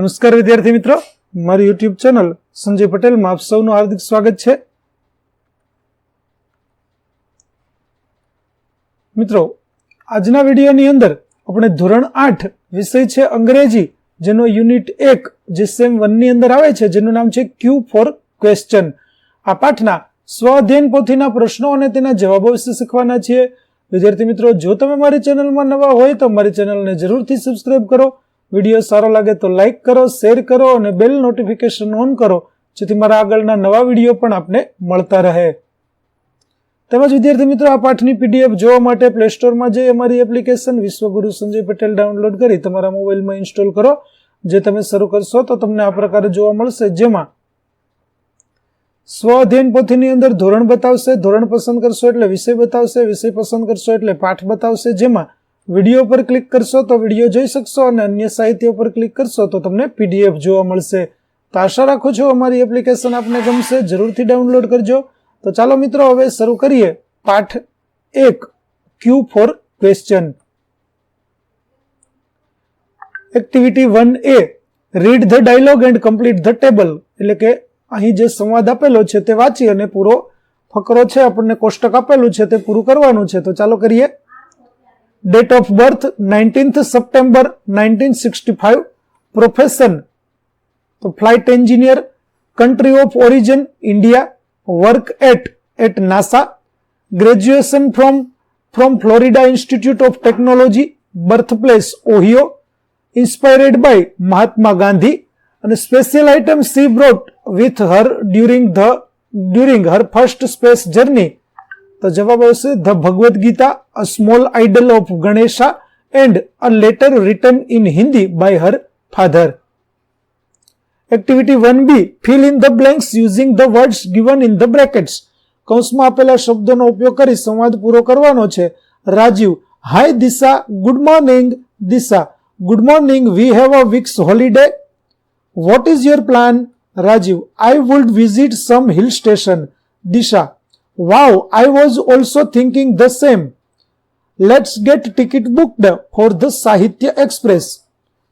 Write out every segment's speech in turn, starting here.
નમસ્કાર વિદ્યાર્થી મિત્રો મારી યુટ્યુબ ચેનલ સંજય પટેલમાં આપ સૌનું હાર્દિક સ્વાગત છે મિત્રો આજના વિડીયોની અંદર આપણે ધોરણ આઠ વિષય છે અંગ્રેજી જેનો યુનિટ એક જે સેમ વનની અંદર આવે છે જેનું નામ છે ક્યુ ફોર ક્વેશ્ચન આ પાઠના સ્વાધ્યયન પોથીના પ્રશ્નો અને તેના જવાબો વિશે શીખવાના છીએ વિદ્યાર્થી મિત્રો જો તમે મારી ચેનલમાં નવા હોય તો મારી ચેનલને જરૂરથી સબસ્ક્રાઈબ કરો વિડીયો સારો લાગે તો લાઇક કરો શેર કરો અને બેલ નોટિફિકેશન ઓન કરો જેથી મારા આગળના નવા વિડીયો પણ આપને મળતા રહે તેમજ વિદ્યાર્થી મિત્રો આ પાઠની પીડીએફ જોવા માટે પ્લે સ્ટોરમાં જઈ અમારી એપ્લિકેશન વિશ્વગુરુ સંજય પટેલ ડાઉનલોડ કરી તમારા મોબાઈલમાં ઇન્સ્ટોલ કરો જે તમે શરૂ કરશો તો તમને આ પ્રકારે જોવા મળશે જેમાં સ્વઅધ્યયન પોથીની અંદર ધોરણ બતાવશે ધોરણ પસંદ કરશો એટલે વિષય બતાવશે વિષય પસંદ કરશો એટલે પાઠ બતાવશે જેમાં વિડીયો પર ક્લિક કરશો તો વિડીયો જોઈ શકશો અને અન્ય સાહિત્ય પર ક્લિક કરશો તો તમને પીડીએફ જોવા મળશે તો આશા રાખું છું અમારી એપ્લિકેશન આપને ગમશે જરૂરથી ડાઉનલોડ કરજો તો ચાલો મિત્રો હવે શરૂ કરીએ પાઠ એક Q for question activity one A read the dialogue and complete the table એટલે કે અહીં જે સંવાદ આપેલો છે તે વાંચી અને પૂરો ફકરો છે આપણને કોષ્ટક આપેલું છે તે પૂરું કરવાનું છે તો ચાલો કરીએ date of birth 19th September 1965, profession flight engineer, country of origin India, work at at NASA, graduation from from Florida Institute of Technology, birthplace Ohio, inspired by Mahatma Gandhi, and special item she brought with her during the during her first space journey તો જવાબ આવશે the Bhagavad Gita a small idol of Ganesha and a letter return in Hindi by her father activity one B fill in the blanks using the words given in the brackets કૌંસમાં આપેલા શબ્દોનો ઉપયોગ કરી સંવાદ પૂરો કરવાનો છે Rajiv hi Disha good morning Disha good morning we have a week's holiday what is your plan Rajiv I would visit some hill station Disha Wow, I was also thinking the same. Let's get ticket booked for the Sahitya Express.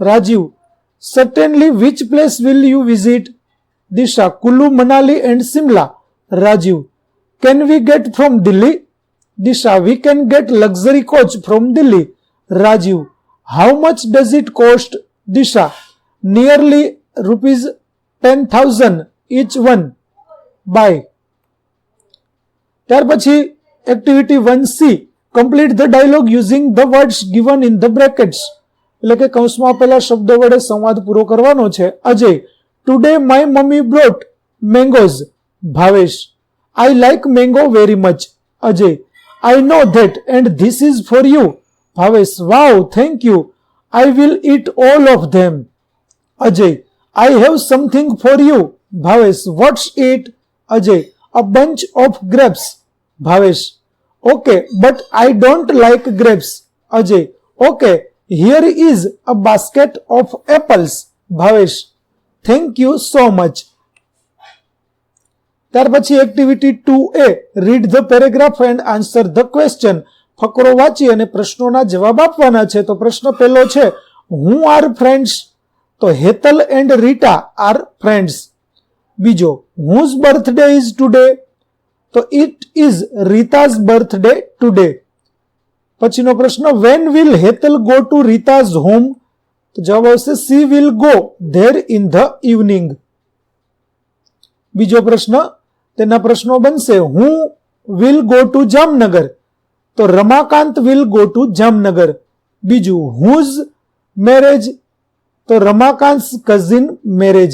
Rajiv, certainly which place will you visit? Disha, Kulu, Manali and Simla. Rajiv, can we get from Delhi? Disha, we can get luxury coach from Delhi. Rajiv, how much does it cost? Disha, nearly rupees 10,000 each one. Bye. ત્યાર પછી activity one C complete the dialogue using the words given in the brackets એટલે કે કૌંસમાં આપેલા શબ્દો વડે સંવાદ પૂરો કરવાનો છે Ajay today my mummy brought mangoes Bhavesh I like mango very much Ajay I know that and this is for you Bhavesh wow thank you I will eat all of them Ajay I have something for you Bhavesh what's it Ajay a bunch of grapes Bhavesh okay but I don't like grapes Ajay okay here is a basket of apples Bhavesh thank you so much ત્યાર પછી activity two A read the paragraph and answer the question ફકરો વાંચી અને પ્રશ્નોના જવાબ આપવાના છે તો પ્રશ્ન પહેલો છે હું આર ફ્રેન્ડ્સ તો Hetal and Rita are friends બીજો હુઝ બર્થડે ઇઝ ટુડે તો it is Rita's birthday today પછીનો પ્રશ્ન when will Hetal go to Rita's home તો જવાબ આવશે she will go there in the evening બીજો પ્રશ્ન તેના પ્રશ્નો બનશે હું વિલ ગો ટુ જામનગર તો Ramakant will go to Jamnagar બીજું હુઝ મેરેજ તો Ramakant cousin marriage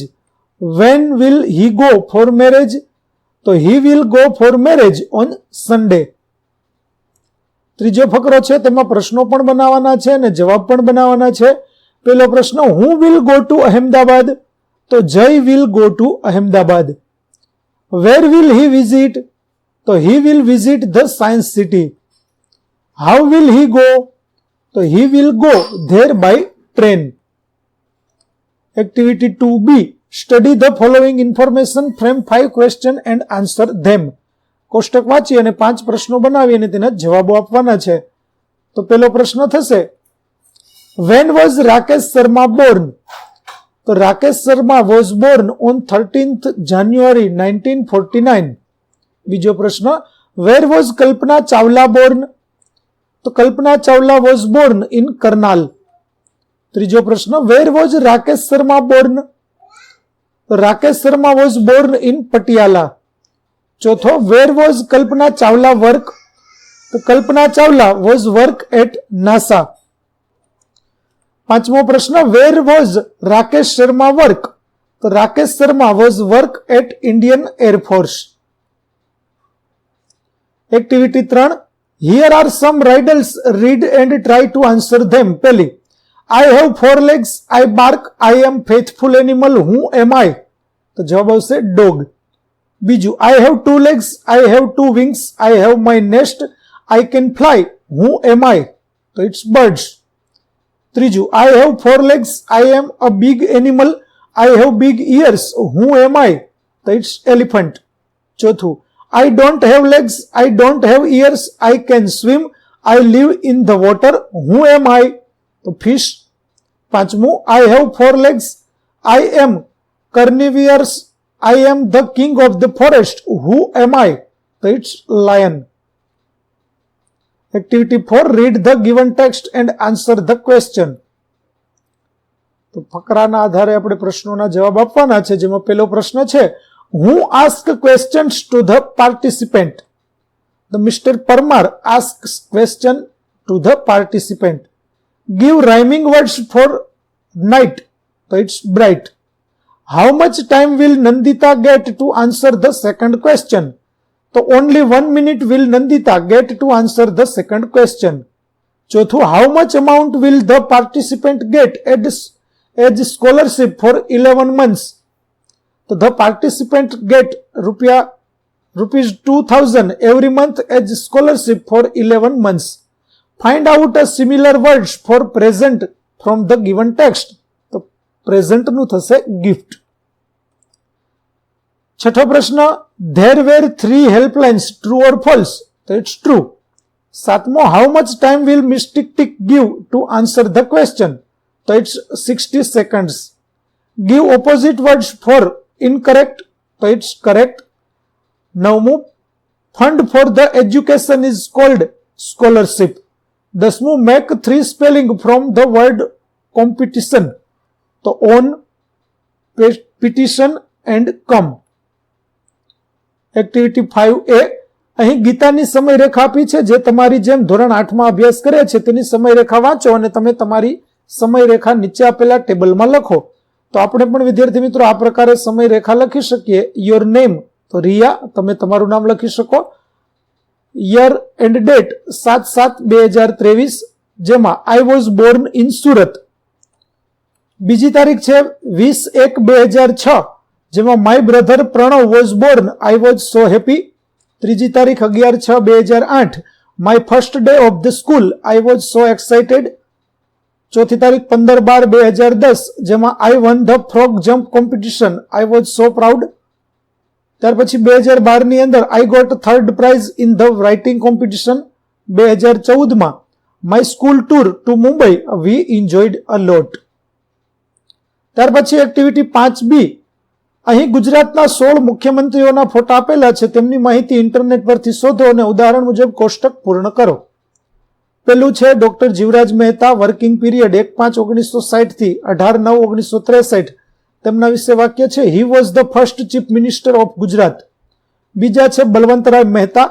when will he go for marriage તો he will go for marriage on Sunday ત્રીજો ફકરો છે તેમાં પ્રશ્નો પણ બનાવવાના છે અને જવાબ પણ બનાવવાના છે પેલો પ્રશ્ન હું વિલ ગો ટુ અહેમદાબાદ તો Jay will go to Ahmedabad where will he visit તો he will visit the science city how will he go તો he will go there by train activity two B study the following information frame five question and answer them કોષ્ટક વાંચી અને પાંચ પ્રશ્નો બનાવી અને તેના જવાબો આપવાના છે તો પહેલો પ્રશ્ન થશે when was Rakesh Sharma born તો Rakesh Sharma was born on thirteenth January nineteen forty nine બીજો પ્રશ્ન where was Kalpana Chawla born તો Kalpana Chawla was born in Karnal ત્રીજો પ્રશ્ન where was Rakesh Sharma born Rakesh Sharma was born in Patiala ચોથો where was Kalpana Chawla work તો Kalpana Chawla was work at NASA પાંચમો પ્રશ્ન where was Rakesh Sharma work તો Rakesh Sharma was work at Indian air force activity ત્રણ here are some riddles read and try to answer them પેલી I have four legs I bark I am faithful animal who am I તો જવાબ આવશે dog બીજું I have two legs I have two wings I have my nest I can fly who am I તો it's birds ત્રીજું I have four legs I am a big animal I have big ears who am I તો it's elephant ચોથું I don't have legs, I don't have ears, I can swim, I live in the water. Who am I? તો fish પાંચમું I have four legs I am carnivores I am the king of the forest who am I તો it's lion activity four read the given text and answer the question તો ફકરાના આધારે આપણે પ્રશ્નોના જવાબ આપવાના છે જેમાં પહેલો પ્રશ્ન છે who ask questions to the participant the mister Parmar ask question to the participant Give rhyming words for night. So it's bright. How much time will Nandita get to answer the second question? So only one minute will Nandita get to answer the second question. Chothu, how much amount will the participant get as, as scholarship for 11 months? So the participant get rupiah, rupees 2000 every month as scholarship for 11 months find out a similar word for present from the given text The present nu thase gift chhatha prashna there were three helplines true or false that's true satmo how much time will mystic tick give to answer the question so it's 60 seconds give opposite words for incorrect so it's correct navmo fund for the education is called scholarship દસમું make three spelling from the word competition તો on petition and come activity five A અહીં ગીતાની સમયરેખા આપી છે જે તમારી જેમ ધોરણ આઠમાં અભ્યાસ કરે છે તેની સમયરેખા વાંચો અને તમે તમારી સમયરેખા નીચે આપેલા ટેબલમાં લખો તો આપણે પણ વિદ્યાર્થી મિત્રો આ પ્રકારે સમયરેખા લખી શકીએ યોર નેમ તો રિયા તમે તમારું નામ લખી શકો યર એન્ડ ડેટ સાત સાત બે હજાર ત્રેવીસ જેમાં I was born in Surat બીજી તારીખ છે વીસ એક બે હજાર છ જેમાં my brother Pranav was born I was so happy ત્રીજી તારીખ અગિયાર છ બે હજાર આઠ my first day of the school I was so excited ચોથી તારીખ પંદર બાર બે હજાર દસ જેમાં I won the frog jump competition I was so proud ત્યાર પછી બે હજાર બારની અંદર I got third prize in the writing competition બે હજાર ચૌદમાં my school tour to Mumbai we enjoyed a lot ત્યાર પછી એક્ટિવિટી પાંચ બી અહીં ગુજરાતના સોળ મુખ્યમંત્રીઓના ફોટા આપેલા છે તેમની માહિતી ઇન્ટરનેટ પરથી શોધો અને ઉદાહરણ મુજબ કોષ્ટક પૂર્ણ કરો પેલું છે doctor Jivraj Mehta working period એક પાંચ ઓગણીસો સાઠથી અઢાર નવ ઓગણીસો ત્રેસઠ તેમના વિશે વાક્ય છે he was the first chief minister of Gujarat બીજા છે બલવંતરાય મહેતા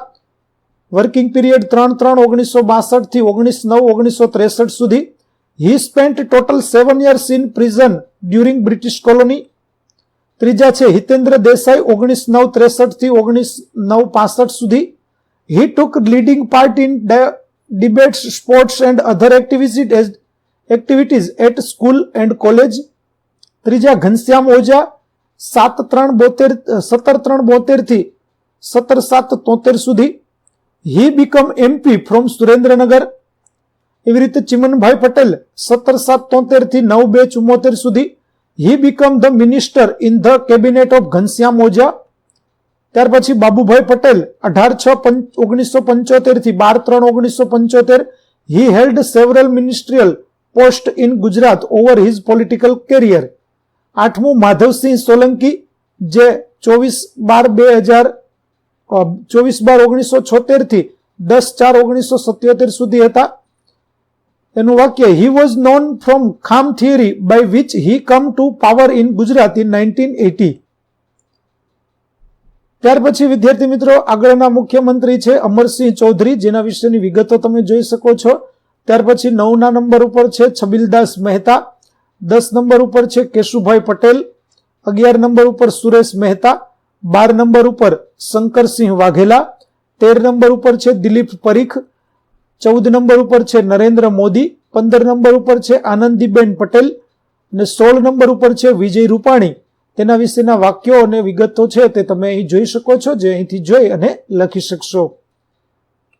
વર્કિંગ પીરિયડ ત્રણ ત્રણ ઓગણીસો બાસઠથી ઓગણીસ નવ ઓગણીસો ત્રેસઠ સુધી he spent total seven years in prison during British colony ત્રીજા છે હિતેન્દ્ર દેસાઈ ઓગણીસ નવ ત્રેસઠથી ઓગણીસ નવ પાસઠ સુધી he took leading part in debates sports and other activities activities at school and college ત્રીજા ઘનશ્યામ ઓઝા સાત ત્રણ બોતેર સત્તર ત્રણ બોતેરથી સત્તર સાત તોતેર સુધી he become MP from Surendranagar એવી રીતે ચિમનભાઈ પટેલ સત્તર સાત તોતેરથી નવ બે ચુમ્મોતેર સુધી he become the minister in the cabinet of Ghanshyam Oza ત્યાર પછી બાબુભાઈ પટેલ અઢાર છ ઓગણીસો પંચોતેરથી બાર ત્રણ ઓગણીસો પંચોતેર he held several ministerial post in Gujarat over his political career આઠમું માધવસિંહ સોલંકી જે ચોવીસ બાર બે હજાર ચોવીસ બાર ઓગણીસો છોતેરથી દસ ચાર ઓગણીસો સત્યોતેર સુધી હતા એનું વાક્ય he was known from KHAM theory by which he came to power in Gujarat in nineteen eighty ત્યાર પછી વિદ્યાર્થી મિત્રો આગળના મુખ્યમંત્રી છે અમરસિંહ ચૌધરી જેના વિશેની વિગતો તમે જોઈ શકો છો ત્યાર પછી નવના નંબર ઉપર છે છબીલદાસ મહેતા દસ નંબર ઉપર છે કેશુભાઈ પટેલ અગિયાર નંબર ઉપર સુરેશ મહેતા બાર નંબર ઉપર શંકરસિંહ વાઘેલા તેર નંબર ઉપર છે દિલીપ પરીખ ચૌદ નંબર ઉપર છે નરેન્દ્ર મોદી પંદર નંબર ઉપર છે આનંદીબેન પટેલ અને સોળ નંબર ઉપર છે વિજય રૂપાણી તેના વિશેના વાક્યો અને વિગતો છે તે તમે અહીં જોઈ શકો છો જે અહીંથી જોઈ અને લખી શકશો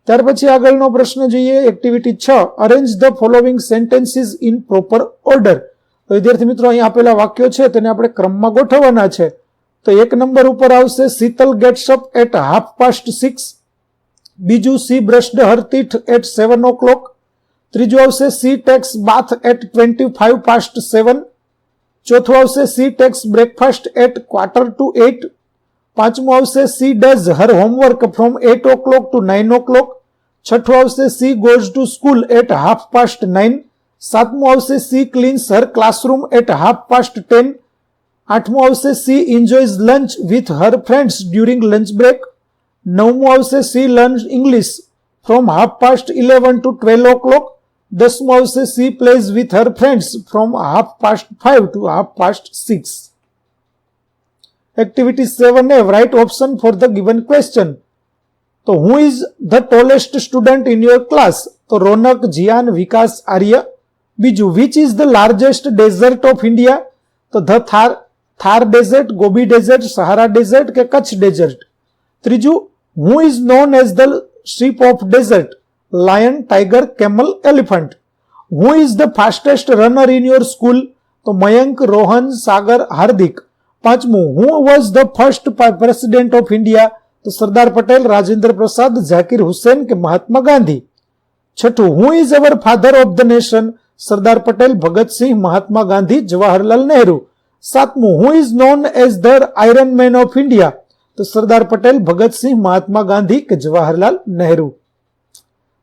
ત્યાર પછી આગળનો પ્રશ્ન જોઈએ એક્ટિવિટી છ arrange the following sentences in proper order તો વિદ્યાર્થી મિત્રો અહીં આપેલા વાક્યો છે તેને આપણે ક્રમમાં ગોઠવવાના છે તો એક નંબર ઉપર આવશે Shital gets up at half past six બીજું she brushed her teeth at seven o'clock ત્રીજું આવશે she takes bath at twenty five past seven ચોથું આવશે she takes breakfast at quarter to eight પાંચમું આવશે she does her homework from eight o'clock to nine o'clock છઠ્ઠું આવશે she goes to school at half past nine સાતમું આવશે she cleans her classroom at half past ten આઠમું આવશે she enjoys lunch with her friends during lunch break નવમું આવશે she learn English from half past eleven to twelve o'clock દસમું આવશે she plays with her friends from half past five to half past six activity seven a right option for the given question તો who is the tallest student in your class તો રોનક જિયાન વિકાસ આર્ય બીજું which is the largest dessert of India તો the Thar Thar desert Gobi desert Sahara desert કે Kutch desert ત્રીજું who is known as the sheep of desert lion tiger camel elephant who is the fastest runner in your school તો મયંક રોહન સાગર હાર્દિક પાંચમું who was the first president of India તો સરદાર પટેલ રાજેન્દ્ર પ્રસાદ ઝાકીર હુસેન કે મહાત્મા ગાંધી છઠ્ઠું who is our father of the nation Sardar Patel Bhagat Singh Mahatma Gandhi Jawaharlal Nehru સાતમું who is known as the iron man of India તો સરદાર પટેલ ભગતસિંહ મહાત્મા ગાંધી કે જવાહરલાલ નહેરુ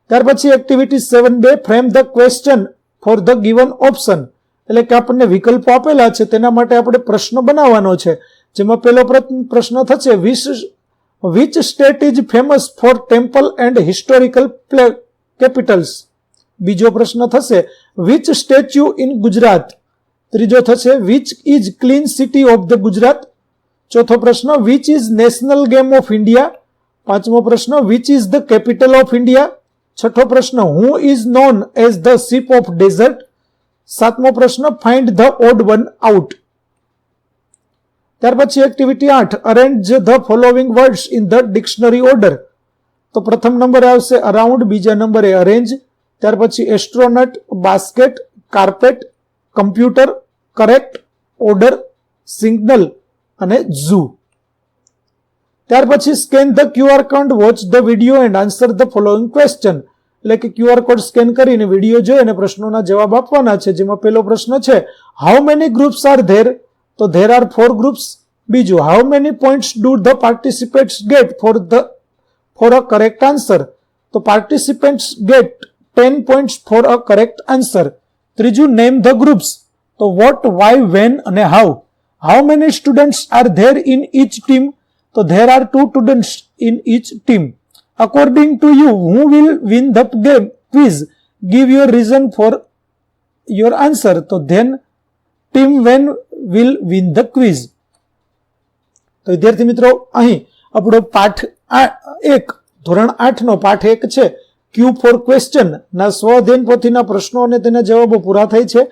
ત્યાર પછી એક્ટિવિટી સેવન બે frame the question for the given option એટલે કે આપણને વિકલ્પો આપેલા છે તેના માટે આપણે પ્રશ્ન બનાવવાનો છે જેમાં પહેલો પ્રશ્ન થશે wish which state is famous for temple and historical play capitals બીજો પ્રશ્ન થશે વિચ સ્ટેચ્યુ ઇન ગુજરાત ત્રીજો થશે which is clean city of the Gujarat ચોથો પ્રશ્ન which is national game of India પાંચમો પ્રશ્ન which is the capital of India છઠ્ઠો પ્રશ્ન who is known as the sheep of desert સાતમો પ્રશ્ન find the odd one out ત્યાર પછી એક્ટિવિટી આઠ arrange the following words in the dictionary order તો પ્રથમ નંબરે આવશે અરાઉન્ડ બીજા નંબરે અરેન્જ ત્યાર પછી astronaut basket carpet computer correct order signal અને ઝૂ ત્યાર પછી scan the QR code watch the video and answer the following question એટલે કે ક્યુઆર કોડ સ્કેન કરીને વિડીયો જોઈ અને પ્રશ્નોના જવાબ આપવાના છે જેમાં પહેલો પ્રશ્ન છે how many groups are there તો ધેર આર ફોર ગ્રુપ્સ બીજું how many points do the participates get for the four a correct answer તો participants get 10 points for a correct answer ત્રીજું name the groups તો what why when અને how how many students are there in each team તો there are two students in each team according to you who will win the game quiz give your reason for your answer તો then team when will win the quiz તો વિદ્યાર્થી મિત્રો અહીં આપણો પાઠ એક ધોરણ આઠ નો પાઠ એક છે ક્યુ ફોર ક્વેશ્ચન ના સ્વધ્યન પોથીના પ્રશ્નો અને તેના જવાબો પૂરા થાય છે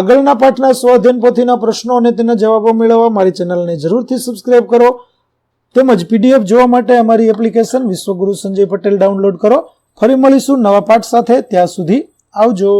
આગળના પાઠના સ્વધ્યન પોથીના પ્રશ્નો અને તેના જવાબો મેળવવા મારી ચેનલને જરૂરથી સબસ્ક્રાઇબ કરો તેમજ પીડીએફ જોવા માટે અમારી એપ્લિકેશન વિશ્વગુરુ સંજય પટેલ ડાઉનલોડ કરો ફરી મળીશું નવા પાઠ સાથે ત્યાં સુધી આવજો